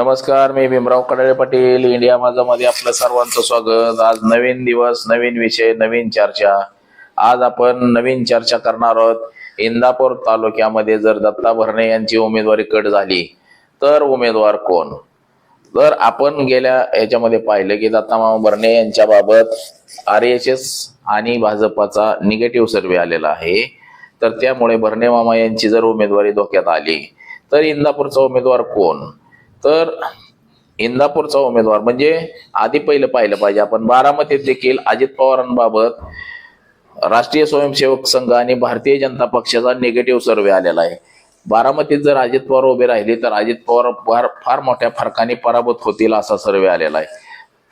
नमस्कार मी भीमराव कडाळे पाटील इंडिया माझा मध्ये आपलं सर्वांचं स्वागत. आज नवीन दिवस नवीन विषय नवीन चर्चा. आज आपण नवीन चर्चा करणार आहोत. इंदापूर तालुक्यामध्ये जर दत्ता भरणे यांची उमेदवारी कट झाली तर उमेदवार कोण? तर आपण गेल्या याच्यामध्ये पाहिलं की दत्तामामा भरणे यांच्या बाबत आर एस एस आणि भाजपाचा निगेटिव्ह सर्वे आलेला आहे. तर त्यामुळे भरणे मामा यांची जर उमेदवारी धोक्यात आली तर इंदापूरचा उमेदवार कोण? तर इंदापूरचा उमेदवार म्हणजे आधी पहिलं पाहिलं पाहिजे. आपण बारामतीत देखील अजित पवारांबाबत राष्ट्रीय स्वयंसेवक संघ आणि भारतीय जनता पक्षाचा निगेटिव्ह सर्वे आलेला आहे. बारामतीत जर अजित पवार उभे राहिले तर अजित पवार फार फार मोठ्या फरकाने पराभूत होतील असा सर्वे आलेला आहे.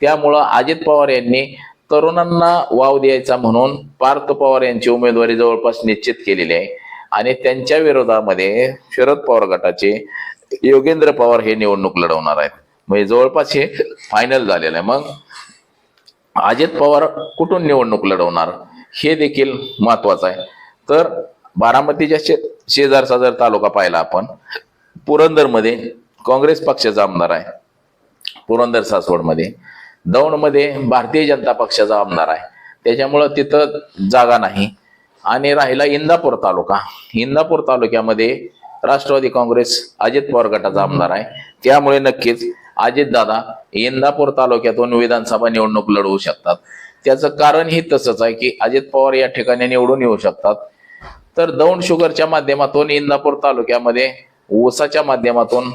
त्यामुळं अजित पवार यांनी तरुणांना वाव द्यायचा म्हणून पार्थ पवार यांची उमेदवारी जवळपास निश्चित केलेली आहे. आणि त्यांच्या विरोधामध्ये शरद पवार गटाचे योगेंद्र पवार हे निवडणूक लढवणार आहेत. म्हणजे जवळपास हे फायनल झालेलं आहे. मग अजित पवार कुठून निवडणूक लढवणार? हे देखील महत्वाचं आहे. तर बारामतीच्या शे शेजारचा जर तालुका पाहिला आपण. पुरंदरमध्ये काँग्रेस पक्षाचा आमदार आहे. पुरंदर सासवडमध्ये. दौंडमध्ये भारतीय जनता पक्षाचा आमदार आहे. त्याच्यामुळं तिथं जागा नाही. आणि राहिला इंदापूर तालुका. इंदापूर तालुक्यामध्ये राष्ट्रवादी काँग्रेस अजित पवार गटाचा आमदार आहे. त्यामुळे नक्कीच अजितदादा इंदापूर तालुक्यातून विधानसभा निवडणूक लढवू शकतात. त्याचं कारणही तसंच आहे की अजित पवार या ठिकाणी निवडून येऊ शकतात. तर दौंड शुगरच्या माध्यमातून इंदापूर तालुक्यामध्ये ऊसाच्या माध्यमातून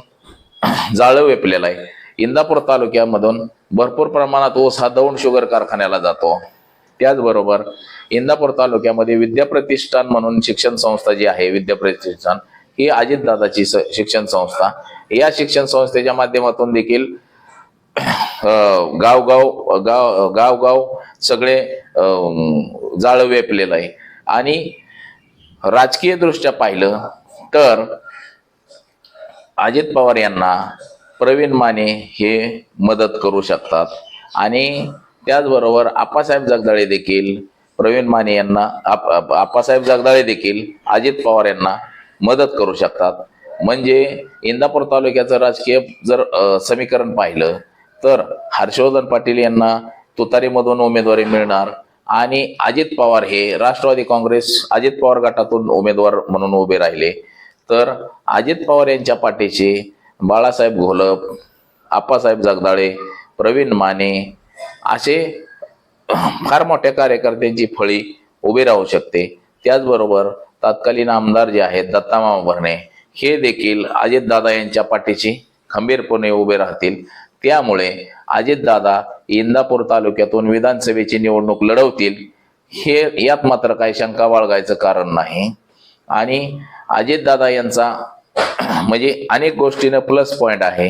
जाळं वेपलेलं आहे. इंदापूर तालुक्यामधून भरपूर प्रमाणात ऊस हा दौंड शुगर कारखान्याला जातो. त्याचबरोबर इंदापूर तालुक्यामध्ये विद्याप्रतिष्ठान म्हणून शिक्षण संस्था जी आहे विद्याप्रतिष्ठान ही अजितदादाची स- शिक्षण संस्था. या शिक्षण संस्थेच्या माध्यमातून देखील गावगाव गाव गावगाव सगळे जाळं वेपलेलं आहे. आणि राजकीय दृष्ट्या पाहिलं तर अजित पवार यांना प्रवीण माने हे मदत करू शकतात. आणि त्याचबरोबर आप्पासाहेब जगदाळे देखील प्रवीण माने यांना आप- आप्पासाहेब जगदाळे देखील अजित पवार यांना मदत करू शकतात. म्हणजे इंदापूर तालुक्याचं राजकीय जर समीकरण पाहिलं तर हर्षवर्धन पाटील यांना तुतारीमधून उमेदवारी मिळणार आणि अजित पवार हे राष्ट्रवादी काँग्रेस अजित पवार गटातून उमेदवार म्हणून उभे राहिले. तर अजित पवार यांच्या पाठीशी बाळासाहेब घोलप आप्पासाहेब जगदाळे प्रवीण माने असे फार मोठ्या कार्यकर्त्यांची फळी उभी राहू शकते. त्याचबरोबर तत्कालीन आमदार जे आहेत दत्तामामा भरणे हे देखील अजितदादा यांच्या पाठीशी खंबीरपणे उभे राहतील. त्यामुळे अजितदादा इंदापूर तालुक्यातून विधानसभेची निवडणूक लढवतील हे यात मात्र काही शंका बाळगायचं कारण नाही. आणि अजितदादा यांचा म्हणजे अनेक गोष्टीनं प्लस पॉईंट आहे.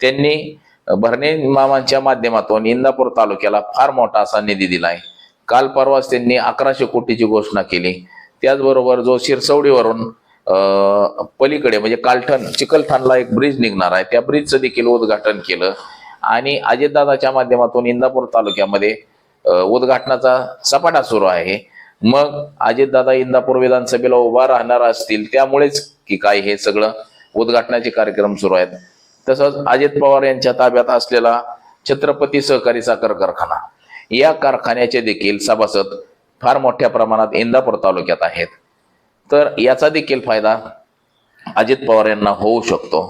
त्यांनी भरणे मामांच्या माध्यमातून इंदापूर तालुक्याला फार मोठा असा निधी दिलाय. काल परवाच त्यांनी अकराशे कोटीची घोषणा केली. त्याचबरोबर जो शिरसवडीवरून पलीकडे म्हणजे कालठण चिकलठाणला एक ब्रिज निघणार आहे. त्या ब्रिजचं देखील उद्घाटन केलं. आणि अजितदादाच्या माध्यमातून इंदापूर तालुक्यामध्ये उद्घाटनाचा सपाटा सुरू आहे. मग अजितदादा इंदापूर विधानसभेला उभा राहणार असतील त्यामुळेच की काय हे सगळं उद्घाटनाचे कार्यक्रम सुरू आहेत. तसंच अजित पवार यांच्या ताब्यात असलेला छत्रपती सहकारी साखर कारखाना. या कारखान्याचे देखील सभासद फार मोठ्या प्रमाणात इंदापूर तालुक्यात आहेत. तर याचा देखील फायदा अजित पवार यांना होऊ शकतो.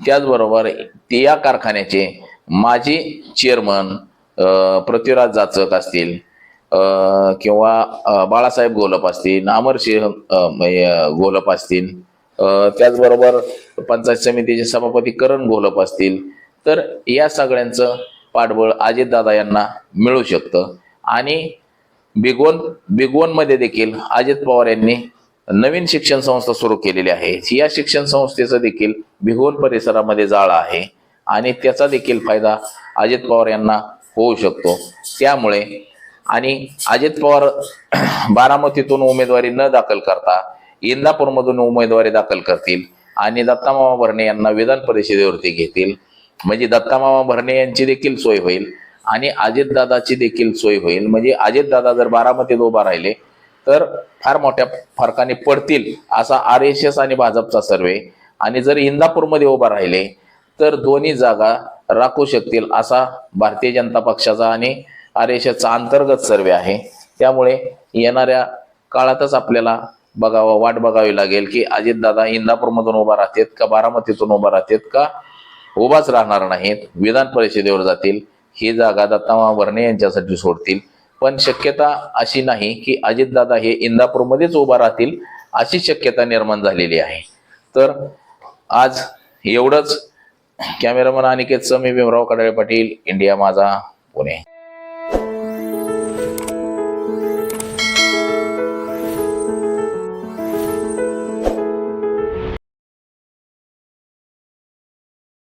त्याचबरोबर या कारखान्याचे माजी चेअरमन पृथ्वीराज जाचक असतील किंवा बाळासाहेब गोलप असतील अमरसिंह गोलप असतील त्याचबरोबर पंचायत समितीचे सभापती करण गोलप असतील. तर या सगळ्यांचं पाठबळ अजितदादा यांना मिळू शकतं. आणि बिगोन बिगवनमध्ये देखील अजित पवार यांनी नवीन शिक्षण संस्था सुरू केलेली आहे. या शिक्षण संस्थेचं देखील भिगवण परिसरामध्ये जाळं आहे आणि त्याचा देखील फायदा अजित पवार यांना होऊ शकतो. त्यामुळे आणि अजित पवार बारामतीतून उमेदवारी न दाखल करता इंदापूरमधून उमेदवारी दाखल करतील आणि दत्तामामा भरणे यांना विधान परिषदेवरती घेतील. म्हणजे दत्तामामा भरणे यांची देखील सोय होईल. आणि अजितदादाची देखील सोय होईल. म्हणजे अजितदादा जर बारामतीत उभा राहिले तर फार मोठ्या फरकाने पडतील असा आर एस एस आणि भाजपचा सर्वे. आणि जर इंदापूरमध्ये उभा राहिले तर दोन्ही जागा राखू शकतील असा भारतीय जनता पक्षाचा आणि आर एस एसचा अंतर्गत सर्वे आहे. त्यामुळे येणाऱ्या काळातच आपल्याला बघावं वाट बघावी लागेल की अजितदादा इंदापूरमधून उभा राहतात का बारामतीतून उभा राहतात का? उभाच राहणार नाहीत. विधान परिषदेवर जातील. ही जागा दत्तामा वर्णे यांच्यासाठी सोडतील. पण शक्यता अशी नाही की अजितदादा हे इंदापूरमध्येच उभा राहतील अशी शक्यता निर्माण झालेली आहे. तर आज एवढंच. Cameraman Aniket Sami Bhimrao Kadale Patil India Majha Pune.